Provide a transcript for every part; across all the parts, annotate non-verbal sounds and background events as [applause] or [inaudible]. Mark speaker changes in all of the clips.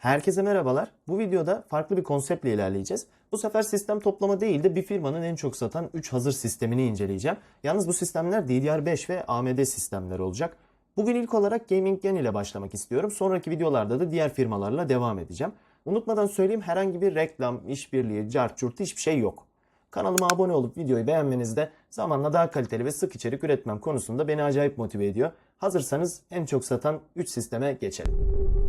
Speaker 1: Herkese merhabalar. Bu videoda farklı bir konseptle ilerleyeceğiz. Bu sefer sistem toplama değil de bir firmanın en çok satan 3 hazır sistemini inceleyeceğim. Yalnız bu sistemler DDR5 ve AMD sistemleri olacak. Bugün ilk olarak Gaming Gen ile başlamak istiyorum. Sonraki videolarda da diğer firmalarla devam edeceğim. Unutmadan söyleyeyim herhangi bir reklam, işbirliği, cart curt hiçbir şey yok. Kanalıma abone olup videoyu beğenmeniz de zamanla daha kaliteli ve sık içerik üretmem konusunda beni acayip motive ediyor. Hazırsanız en çok satan 3 sisteme geçelim.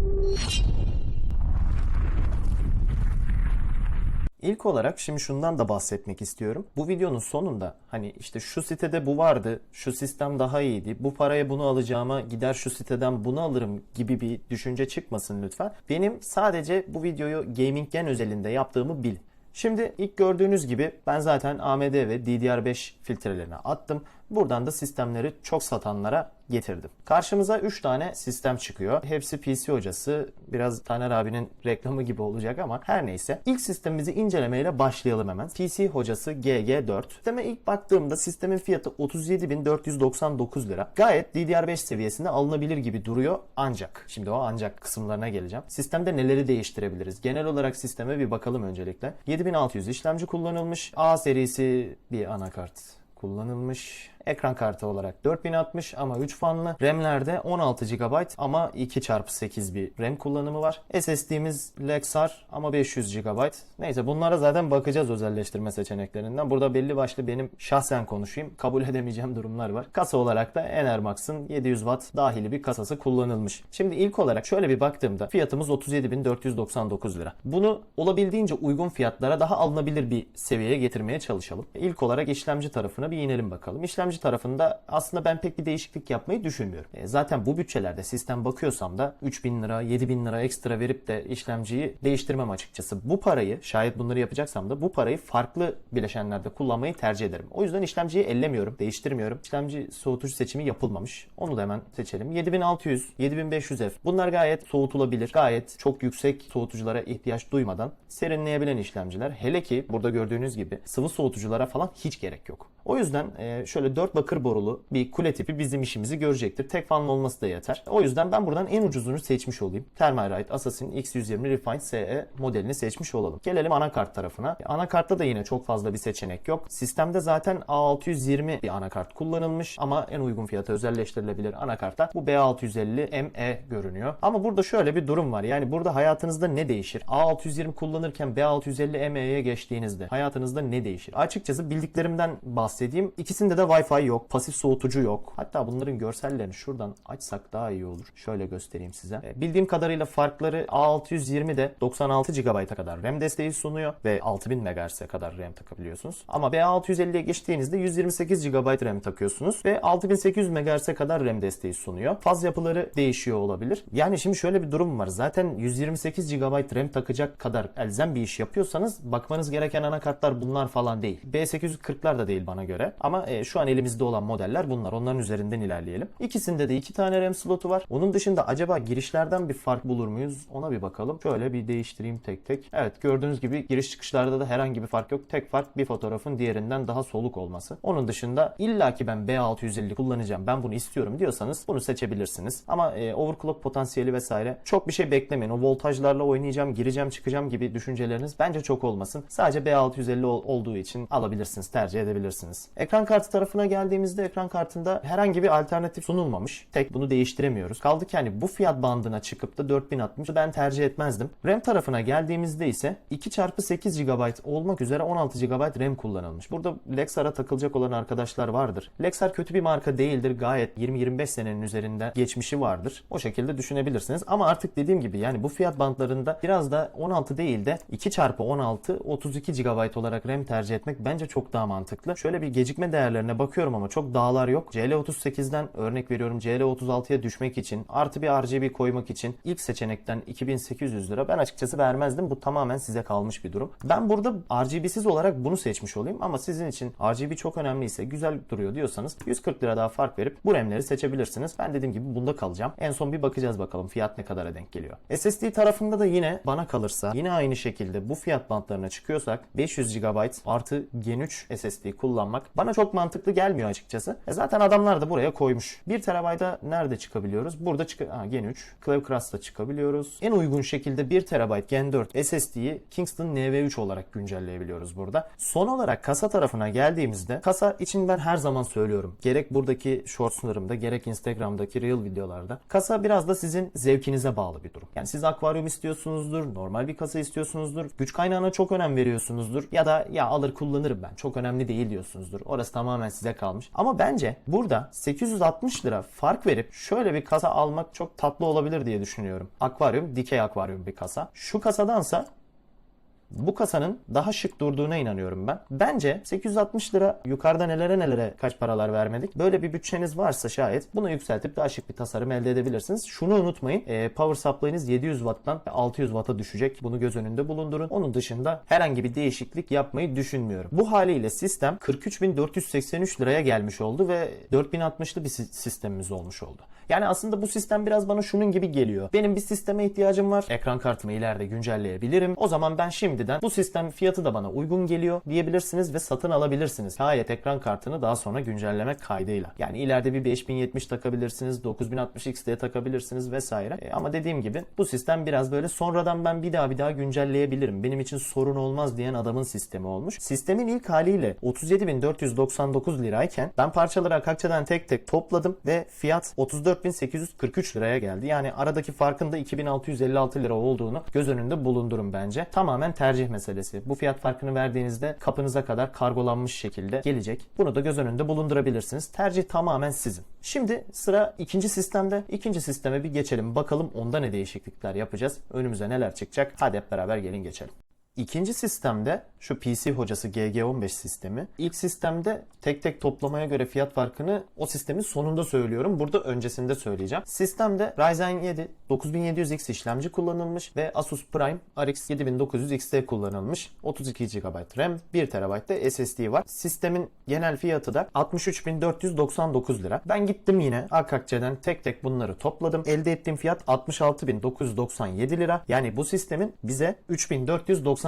Speaker 1: İlk olarak şimdi şundan da bahsetmek istiyorum. Bu videonun sonunda hani işte şu sitede bu vardı, şu sistem daha iyiydi, bu paraya bunu alacağıma gider şu siteden bunu alırım gibi bir düşünce çıkmasın lütfen. Benim sadece bu videoyu Gaming Gen özelinde yaptığımı bil. Şimdi ilk gördüğünüz gibi ben zaten AMD ve DDR5 filtrelerini attım. Buradan da sistemleri çok satanlara getirdim. Karşımıza 3 tane sistem çıkıyor. Hepsi PC hocası. Biraz Taner abinin reklamı gibi olacak ama her neyse. İlk sistemimizi incelemeyle başlayalım hemen. PC hocası GG4. Sisteme ilk baktığımda sistemin fiyatı 37.499 lira. Gayet DDR5 seviyesinde alınabilir gibi duruyor ancak. Şimdi o ancak kısımlarına geleceğim. Sistemde neleri değiştirebiliriz? Genel olarak sisteme bir bakalım öncelikle. 7600 işlemci kullanılmış. A serisi bir anakart kullanılmış. Ekran kartı olarak 4060 ama 3 fanlı. RAM'lerde 16 GB ama 2x8 bir RAM kullanımı var. SSD'miz Lexar ama 500 GB. Neyse bunlara zaten bakacağız özelleştirme seçeneklerinden. Burada belli başlı benim şahsen konuşayım. Kabul [laughs] edemeyeceğim durumlar var. Kasa olarak da Enermax'ın 700 Watt dahili bir kasası kullanılmış. Şimdi ilk olarak şöyle bir baktığımda fiyatımız 37.499 lira. Bunu olabildiğince uygun fiyatlara daha alınabilir bir seviyeye getirmeye çalışalım. İlk olarak işlemci tarafına bir inelim bakalım. İşlemci tarafında aslında ben pek bir değişiklik yapmayı düşünmüyorum. E, Zaten bu bütçelerde sistem bakıyorsam da 3000 lira, 7000 lira ekstra verip de işlemciyi değiştirmem açıkçası. Bu parayı şayet bunları yapacaksam da bu parayı farklı bileşenlerde kullanmayı tercih ederim. O yüzden işlemciyi ellemiyorum, değiştirmiyorum. İşlemci soğutucu seçimi yapılmamış. Onu da hemen seçelim. 7600, 7500F. Bunlar gayet soğutulabilir. Gayet çok yüksek soğutuculara ihtiyaç duymadan serinleyebilen işlemciler. Hele ki burada gördüğünüz gibi sıvı soğutuculara falan hiç gerek yok. O yüzden e, şöyle 4 bakır borulu bir kule tipi bizim işimizi görecektir. Tek fanlı olması da yeter. O yüzden ben buradan en ucuzunu seçmiş olayım. Thermalright Assassin X120 Refined SE modelini seçmiş olalım. Gelelim anakart tarafına. Anakartta da yine çok fazla bir seçenek yok. Sistemde zaten A620 bir anakart kullanılmış ama en uygun fiyata özelleştirilebilir anakartta bu B650 ME görünüyor. Ama burada şöyle bir durum var. Yani burada hayatınızda ne değişir? A620 kullanırken B650 ME'ye geçtiğinizde hayatınızda ne değişir? Açıkçası bildiklerimden bahsedeyim. İkisinde de Wi-Fi yok. Pasif soğutucu yok. Hatta bunların görsellerini şuradan açsak daha iyi olur. Şöyle göstereyim size. E, Bildiğim kadarıyla farkları A620'de 96 GB'a kadar RAM desteği sunuyor ve 6000 MHz'e kadar RAM takabiliyorsunuz. Ama B650'ye geçtiğinizde 128 GB RAM takıyorsunuz ve 6800 MHz'e kadar RAM desteği sunuyor. Faz yapıları değişiyor olabilir. Yani şimdi şöyle bir durum var. Zaten 128 GB RAM takacak kadar elzem bir iş yapıyorsanız bakmanız gereken anakartlar bunlar falan değil. B840'lar da değil bana göre. Ama e, şu an elimizde olan modeller bunlar. Onların üzerinden ilerleyelim. İkisinde de iki tane RAM slotu var. Onun dışında acaba girişlerden bir fark bulur muyuz? Ona bir bakalım. Şöyle bir değiştireyim tek tek. Evet gördüğünüz gibi giriş çıkışlarda da herhangi bir fark yok. Tek fark bir fotoğrafın diğerinden daha soluk olması. Onun dışında illaki ben B650 kullanacağım. Ben bunu istiyorum diyorsanız bunu seçebilirsiniz. Ama e, overclock potansiyeli vesaire çok bir şey beklemeyin. O voltajlarla oynayacağım, gireceğim, çıkacağım gibi düşünceleriniz bence çok olmasın. Sadece B650 ol- olduğu için alabilirsiniz, tercih edebilirsiniz. Ekran kartı tarafına geldiğimizde ekran kartında herhangi bir alternatif sunulmamış. Tek bunu değiştiremiyoruz. Kaldı ki hani bu fiyat bandına çıkıp da 4060 ben tercih etmezdim. RAM tarafına geldiğimizde ise 2x8 GB olmak üzere 16 GB RAM kullanılmış. Burada Lexar'a takılacak olan arkadaşlar vardır. Lexar kötü bir marka değildir. Gayet 20-25 senenin üzerinde geçmişi vardır. O şekilde düşünebilirsiniz. Ama artık dediğim gibi yani bu fiyat bandlarında biraz da 16 değil de 2x16 32 GB olarak RAM tercih etmek bence çok daha mantıklı. Şöyle bir gecikme değerlerine bakıyorum ama çok dağlar yok. CL38'den örnek veriyorum CL36'ya düşmek için artı bir RGB koymak için ilk seçenekten 2800 lira ben açıkçası vermezdim. Bu tamamen size kalmış bir durum. Ben burada RGB'siz olarak bunu seçmiş olayım ama sizin için RGB çok önemliyse güzel duruyor diyorsanız 140 lira daha fark verip bu RAM'leri seçebilirsiniz. Ben dediğim gibi bunda kalacağım. En son bir bakacağız bakalım fiyat ne kadara denk geliyor. SSD tarafında da yine bana kalırsa yine aynı şekilde bu fiyat bantlarına çıkıyorsak 500 GB artı Gen 3 SSD kullanmak bana çok mantıklı gelmiyor açıkçası. E zaten adamlar da buraya koymuş. 1 TB'a nerede çıkabiliyoruz? Burada çık ha, Gen 3, Cloudcrust'ta çıkabiliyoruz. En uygun şekilde 1 TB Gen 4 SSD'yi Kingston NV3 olarak güncelleyebiliyoruz burada. Son olarak kasa tarafına geldiğimizde kasa için ben her zaman söylüyorum. Gerek buradaki shortslarımda gerek Instagram'daki reel videolarda. Kasa biraz da sizin zevkinize bağlı bir durum. Yani siz akvaryum istiyorsunuzdur, normal bir kasa istiyorsunuzdur, güç kaynağına çok önem veriyorsunuzdur ya da ya alır kullanırım ben çok önemli değil diyorsunuzdur. Orası tamamen size kalmış. Ama bence burada 860 lira fark verip şöyle bir kasa almak çok tatlı olabilir diye düşünüyorum. Akvaryum, dikey akvaryum bir kasa. Şu kasadansa bu kasanın daha şık durduğuna inanıyorum ben. Bence 860 lira yukarıda nelere nelere kaç paralar vermedik. Böyle bir bütçeniz varsa şayet bunu yükseltip daha şık bir tasarım elde edebilirsiniz. Şunu unutmayın. e, power supply'niz 700 Watt'tan 600 Watt'a düşecek. Bunu göz önünde bulundurun. Onun dışında herhangi bir değişiklik yapmayı düşünmüyorum. Bu haliyle sistem 43.483 liraya gelmiş oldu ve 4060'lı bir si- sistemimiz olmuş oldu. Yani aslında bu sistem biraz bana şunun gibi geliyor. Benim bir sisteme ihtiyacım var. Ekran kartımı ileride güncelleyebilirim. O zaman ben şimdiden bu sistem fiyatı da bana uygun geliyor diyebilirsiniz ve satın alabilirsiniz. Gayet ekran kartını daha sonra güncellemek kaydıyla. Yani ileride bir 5070 takabilirsiniz, 9060 XT takabilirsiniz vesaire. E, ama dediğim gibi bu sistem biraz böyle sonradan ben bir daha bir daha güncelleyebilirim. Benim için sorun olmaz diyen adamın sistemi olmuş. Sistemin ilk haliyle 37.499 lirayken ben parçaları Akakça'dan tek tek topladım ve fiyat 34.843 liraya geldi. Yani aradaki farkın da 2656 lira olduğunu göz önünde bulundurun bence. Tamamen tercih meselesi. Bu fiyat farkını verdiğinizde kapınıza kadar kargolanmış şekilde gelecek. Bunu da göz önünde bulundurabilirsiniz. Tercih tamamen sizin. Şimdi sıra ikinci sistemde. İkinci sisteme bir geçelim. Bakalım onda ne değişiklikler yapacağız. Önümüze neler çıkacak. Hadi hep beraber gelin geçelim. İkinci sistemde şu PC hocası GG15 sistemi. İlk sistemde tek tek toplamaya göre fiyat farkını o sistemin sonunda söylüyorum. Burada öncesinde söyleyeceğim. Sistemde Ryzen 7 9700X işlemci kullanılmış ve Asus Prime RX 7900 XT kullanılmış. 32 GB RAM, 1 TB de SSD var. Sistemin genel fiyatı da 63.499 lira. Ben gittim yine Akakçe'den tek tek bunları topladım. Elde ettiğim fiyat 66.997 lira. Yani bu sistemin bize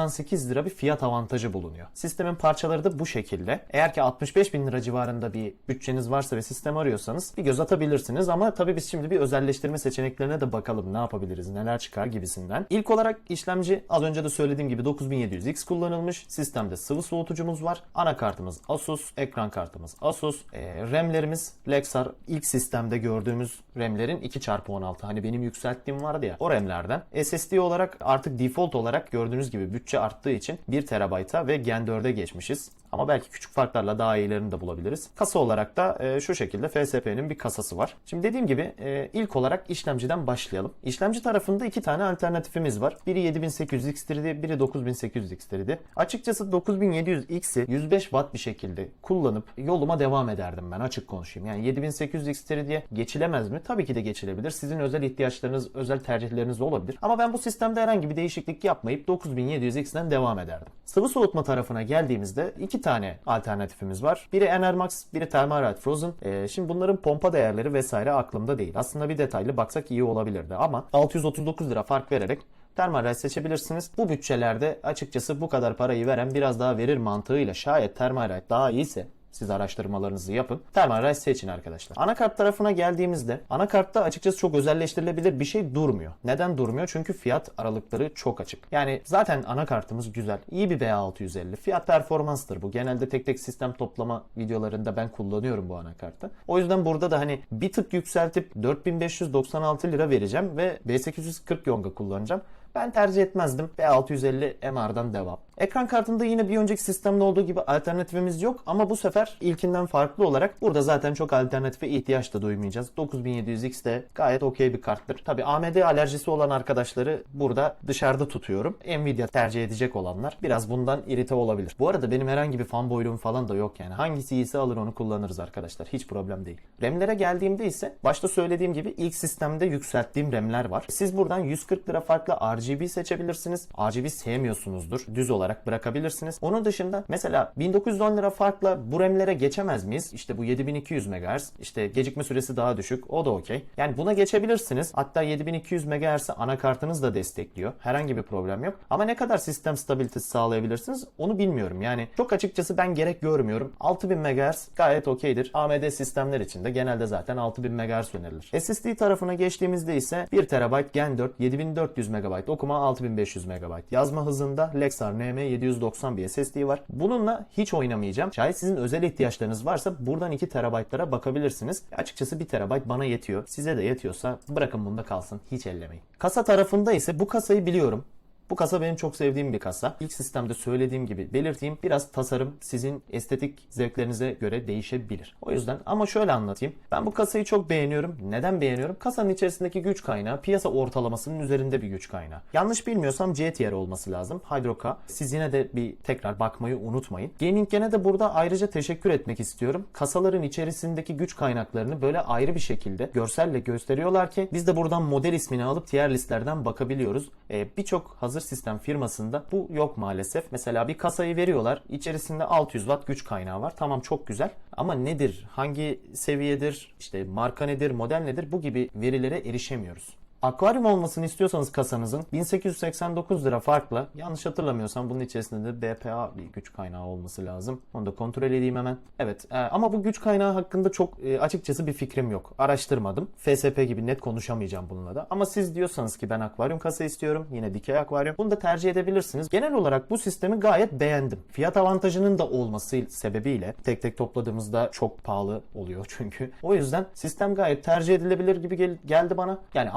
Speaker 1: 3498 lira bir fiyat avantajı bulunuyor. Sistemin parçaları da bu şekilde. Eğer ki 65 bin lira civarında bir bütçeniz varsa ve sistem arıyorsanız bir göz atabilirsiniz. Ama tabii biz şimdi bir özelleştirme seçeneklerine de bakalım ne yapabiliriz, neler çıkar gibisinden. İlk olarak işlemci az önce de söylediğim gibi 9700X kullanılmış. Sistemde sıvı soğutucumuz var. Anakartımız Asus, ekran kartımız Asus, e, RAM'lerimiz Lexar. İlk sistemde gördüğümüz RAM'lerin 2x16. Hani benim yükselttiğim vardı ya o RAM'lerden. SSD olarak artık default olarak gördüğünüz gibi bütçe arttığı için 1 TB'a ve Gen 4'e geçmişiz. Ama belki küçük farklarla daha iyilerini de bulabiliriz. Kasa olarak da e, şu şekilde FSP'nin bir kasası var. Şimdi dediğim gibi e, ilk olarak işlemciden başlayalım. İşlemci tarafında iki tane alternatifimiz var. Biri 7800 X3'di, biri 9800 X3'di. Açıkçası 9700 X'i 105 Watt bir şekilde kullanıp yoluma devam ederdim ben açık konuşayım. Yani 7800 X3 diye geçilemez mi? Tabii ki de geçilebilir. Sizin özel ihtiyaçlarınız, özel tercihleriniz olabilir. Ama ben bu sistemde herhangi bir değişiklik yapmayıp 9700 X'den devam ederdim. Sıvı soğutma tarafına geldiğimizde iki tane alternatifimiz var. Biri Enermax, biri Thermalright Frozen. Ee, şimdi bunların pompa değerleri vesaire aklımda değil. Aslında bir detaylı baksak iyi olabilirdi ama 639 lira fark vererek Thermalright seçebilirsiniz. Bu bütçelerde açıkçası bu kadar parayı veren biraz daha verir mantığıyla şayet Thermalright daha iyiyse siz araştırmalarınızı yapın. Thermalright seçin arkadaşlar. Anakart tarafına geldiğimizde anakartta açıkçası çok özelleştirilebilir bir şey durmuyor. Neden durmuyor? Çünkü fiyat aralıkları çok açık. Yani zaten anakartımız güzel. İyi bir B650. Fiyat performanstır bu. Genelde tek tek sistem toplama videolarında ben kullanıyorum bu anakartı. O yüzden burada da hani bir tık yükseltip 4596 lira vereceğim ve B840 Yonga kullanacağım. Ben tercih etmezdim. B650 MR'dan devam. Ekran kartında yine bir önceki sistemde olduğu gibi alternatifimiz yok ama bu sefer ilkinden farklı olarak burada zaten çok alternatife ihtiyaç da duymayacağız. 9700X de gayet okey bir karttır. Tabi AMD alerjisi olan arkadaşları burada dışarıda tutuyorum. Nvidia tercih edecek olanlar biraz bundan irite olabilir. Bu arada benim herhangi bir fanboyluğum falan da yok yani. Hangisi iyiyse alır onu kullanırız arkadaşlar. Hiç problem değil. RAM'lere geldiğimde ise başta söylediğim gibi ilk sistemde yükselttiğim RAM'ler var. Siz buradan 140 lira farklı RGB seçebilirsiniz. RGB sevmiyorsunuzdur. Düz olarak olarak bırakabilirsiniz. Onun dışında mesela 1910 lira farkla bu RAM'lere geçemez miyiz? İşte bu 7200 MHz. İşte gecikme süresi daha düşük. O da okey. Yani buna geçebilirsiniz. Hatta 7200 MHz'i anakartınız da destekliyor. Herhangi bir problem yok. Ama ne kadar sistem stabilitesi sağlayabilirsiniz onu bilmiyorum. Yani çok açıkçası ben gerek görmüyorum. 6000 MHz gayet okeydir. AMD sistemler için de genelde zaten 6000 MHz önerilir. SSD tarafına geçtiğimizde ise 1 TB Gen 4 7400 MB okuma 6500 MB. Yazma hızında Lexar NM790 bir SSD var. Bununla hiç oynamayacağım. Şayet sizin özel ihtiyaçlarınız varsa buradan 2 TB'lara bakabilirsiniz. Açıkçası 1 TB bana yetiyor. Size de yetiyorsa bırakın bunda kalsın. Hiç ellemeyin. Kasa tarafında ise bu kasayı biliyorum. Bu kasa benim çok sevdiğim bir kasa. İlk sistemde söylediğim gibi belirteyim biraz tasarım sizin estetik zevklerinize göre değişebilir. O yüzden ama şöyle anlatayım. Ben bu kasayı çok beğeniyorum. Neden beğeniyorum? Kasanın içerisindeki güç kaynağı piyasa ortalamasının üzerinde bir güç kaynağı. Yanlış bilmiyorsam C tier olması lazım. Hydro-K. Siz yine de bir tekrar bakmayı unutmayın. Gaming gene de burada ayrıca teşekkür etmek istiyorum. Kasaların içerisindeki güç kaynaklarını böyle ayrı bir şekilde görselle gösteriyorlar ki biz de buradan model ismini alıp tier listlerden bakabiliyoruz. Ee, Birçok hazır sistem firmasında bu yok maalesef. Mesela bir kasayı veriyorlar. İçerisinde 600 watt güç kaynağı var. Tamam çok güzel. Ama nedir? Hangi seviyedir? İşte marka nedir? Model nedir? Bu gibi verilere erişemiyoruz. Akvaryum olmasını istiyorsanız kasanızın 1889 lira farkla yanlış hatırlamıyorsam bunun içerisinde de BPA bir güç kaynağı olması lazım. Onu da kontrol edeyim hemen. Evet e, ama bu güç kaynağı hakkında çok e, açıkçası bir fikrim yok. Araştırmadım. FSP gibi net konuşamayacağım bununla da. Ama siz diyorsanız ki ben akvaryum kasa istiyorum. Yine dikey akvaryum. Bunu da tercih edebilirsiniz. Genel olarak bu sistemi gayet beğendim. Fiyat avantajının da olması sebebiyle tek tek topladığımızda çok pahalı oluyor çünkü. O yüzden sistem gayet tercih edilebilir gibi gel- geldi bana. Yani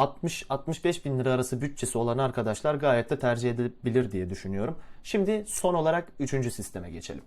Speaker 1: 60-65 bin lira arası bütçesi olan arkadaşlar gayet de tercih edilebilir diye düşünüyorum. Şimdi son olarak 3. sisteme geçelim.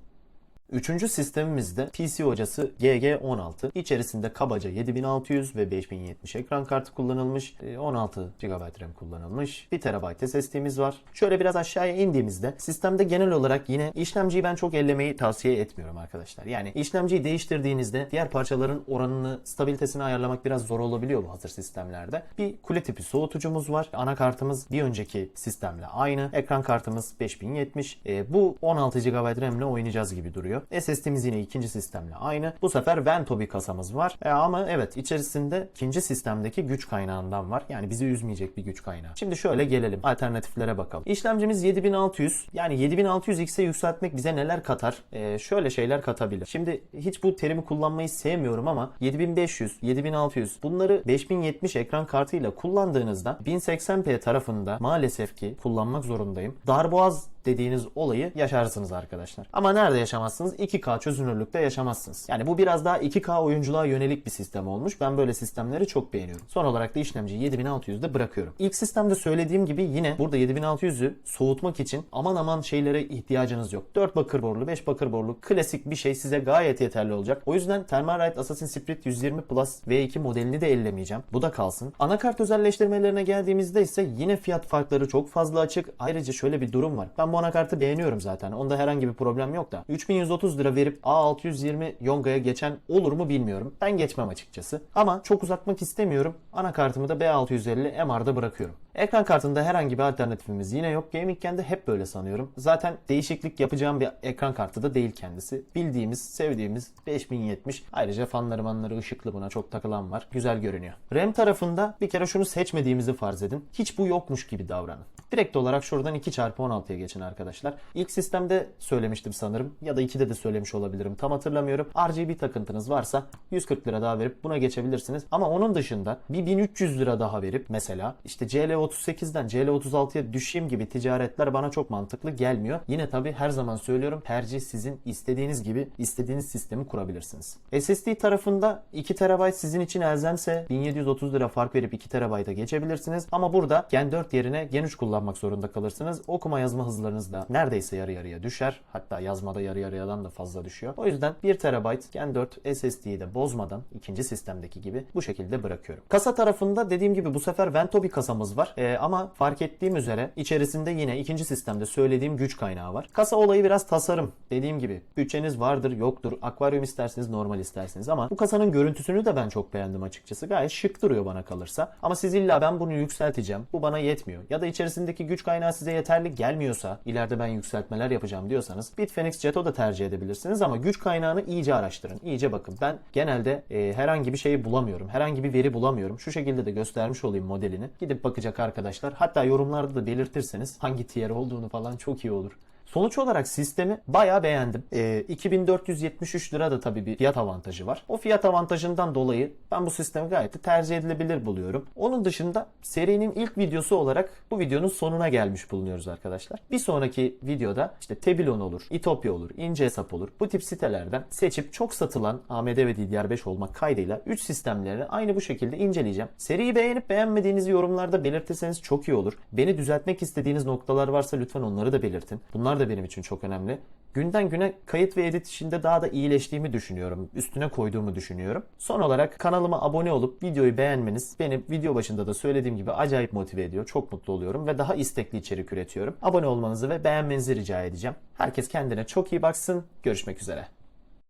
Speaker 1: Üçüncü sistemimizde PC hocası GG16. İçerisinde kabaca 7600 ve 5070 ekran kartı kullanılmış. e, 16 GB RAM kullanılmış. 1 TB SSD'miz var. Şöyle biraz aşağıya indiğimizde sistemde genel olarak yine işlemciyi ben çok ellemeyi tavsiye etmiyorum arkadaşlar. Yani işlemciyi değiştirdiğinizde diğer parçaların oranını, stabilitesini ayarlamak biraz zor olabiliyor bu hazır sistemlerde. Bir kule tipi soğutucumuz var. Anakartımız bir önceki sistemle aynı. Ekran kartımız 5070. E, bu 16 GB RAM ile oynayacağız gibi duruyor. SSD'miz yine ikinci sistemle aynı. Bu sefer Vento bir kasamız var. E, ama evet içerisinde ikinci sistemdeki güç kaynağından var. Yani bizi üzmeyecek bir güç kaynağı. Şimdi şöyle gelelim. Alternatiflere bakalım. İşlemcimiz 7600. Yani 7600X'e yükseltmek bize neler katar? E, şöyle şeyler katabilir. Şimdi hiç bu terimi kullanmayı sevmiyorum ama 7500, 7600 bunları 5070 ekran kartıyla kullandığınızda 1080p tarafında maalesef ki kullanmak zorundayım. Darboğaz dediğiniz olayı yaşarsınız arkadaşlar. Ama nerede yaşamazsınız? 2K çözünürlükte yaşamazsınız. Yani bu biraz daha 2K oyunculuğa yönelik bir sistem olmuş. Ben böyle sistemleri çok beğeniyorum. Son olarak da işlemciyi 7600'de bırakıyorum. İlk sistemde söylediğim gibi yine burada 7600'ü soğutmak için aman aman şeylere ihtiyacınız yok. 4 bakır borlu, 5 bakır borlu klasik bir şey size gayet yeterli olacak. O yüzden Thermalright Assassin's Creed 120 Plus V2 modelini de ellemeyeceğim. Bu da kalsın. Anakart özelleştirmelerine geldiğimizde ise yine fiyat farkları çok fazla açık. Ayrıca şöyle bir durum var. Ben bu anakartı beğeniyorum zaten. Onda herhangi bir problem yok da. 3130 lira verip A620 Yonga'ya geçen olur mu bilmiyorum. Ben geçmem açıkçası. Ama çok uzatmak istemiyorum. Anakartımı da B650 MR'da bırakıyorum. Ekran kartında herhangi bir alternatifimiz yine yok. Gaming'ken de hep böyle sanıyorum. Zaten değişiklik yapacağım bir ekran kartı da değil kendisi. Bildiğimiz, sevdiğimiz 5070. Ayrıca fanları manları ışıklı buna çok takılan var. Güzel görünüyor. RAM tarafında bir kere şunu seçmediğimizi farz edin. Hiç bu yokmuş gibi davranın. Direkt olarak şuradan 2x16'ya geçin arkadaşlar. İlk sistemde söylemiştim sanırım ya da 2'de de söylemiş olabilirim. Tam hatırlamıyorum. RGB takıntınız varsa 140 lira daha verip buna geçebilirsiniz. Ama onun dışında bir 1300 lira daha verip mesela işte CL38'den CL36'ya düşeyim gibi ticaretler bana çok mantıklı gelmiyor. Yine tabi her zaman söylüyorum tercih sizin istediğiniz gibi istediğiniz sistemi kurabilirsiniz. SSD tarafında 2 TB sizin için elzemse 1730 lira fark verip 2 TB'a geçebilirsiniz. Ama burada Gen 4 yerine Gen 3 kullanmak zorunda kalırsınız. Okuma yazma hızlarınız da neredeyse yarı yarıya düşer. Hatta yazmada yarı yarıyadan da fazla düşüyor. O yüzden 1 TB Gen 4 SSD'yi de bozmadan ikinci sistemdeki gibi bu şekilde bırakıyorum. Kasa tarafında dediğim gibi bu sefer Vento bir kasamız var. Ee, ama fark ettiğim üzere içerisinde yine ikinci sistemde söylediğim güç kaynağı var. Kasa olayı biraz tasarım. Dediğim gibi bütçeniz vardır yoktur. Akvaryum isterseniz normal isterseniz ama bu kasanın görüntüsünü de ben çok beğendim açıkçası. Gayet şık duruyor bana kalırsa. Ama siz illa ben bunu yükselteceğim. Bu bana yetmiyor. Ya da içerisindeki güç kaynağı size yeterli gelmiyorsa ileride ben yükseltmeler yapacağım diyorsanız Bitfenix Jet'o da tercih edebilirsiniz ama güç kaynağını iyice araştırın. iyice bakın. Ben genelde e, herhangi bir şey bulamıyorum. Herhangi bir veri bulamıyorum. Şu şekilde de göstermiş olayım modelini. Gidip bakacak arkadaşlar. Hatta yorumlarda da belirtirseniz hangi tier olduğunu falan çok iyi olur. Sonuç olarak sistemi bayağı beğendim. Ee, 2473 lira da tabii bir fiyat avantajı var. O fiyat avantajından dolayı ben bu sistemi gayet de tercih edilebilir buluyorum. Onun dışında serinin ilk videosu olarak bu videonun sonuna gelmiş bulunuyoruz arkadaşlar. Bir sonraki videoda işte Tebilon olur, İtopya olur, İnce Hesap olur. Bu tip sitelerden seçip çok satılan AMD ve DDR5 olmak kaydıyla 3 sistemlerini aynı bu şekilde inceleyeceğim. Seriyi beğenip beğenmediğinizi yorumlarda belirtirseniz çok iyi olur. Beni düzeltmek istediğiniz noktalar varsa lütfen onları da belirtin. Da benim için çok önemli. Günden güne kayıt ve edit işinde daha da iyileştiğimi düşünüyorum. Üstüne koyduğumu düşünüyorum. Son olarak kanalıma abone olup videoyu beğenmeniz beni video başında da söylediğim gibi acayip motive ediyor. Çok mutlu oluyorum ve daha istekli içerik üretiyorum. Abone olmanızı ve beğenmenizi rica edeceğim. Herkes kendine çok iyi baksın. Görüşmek üzere.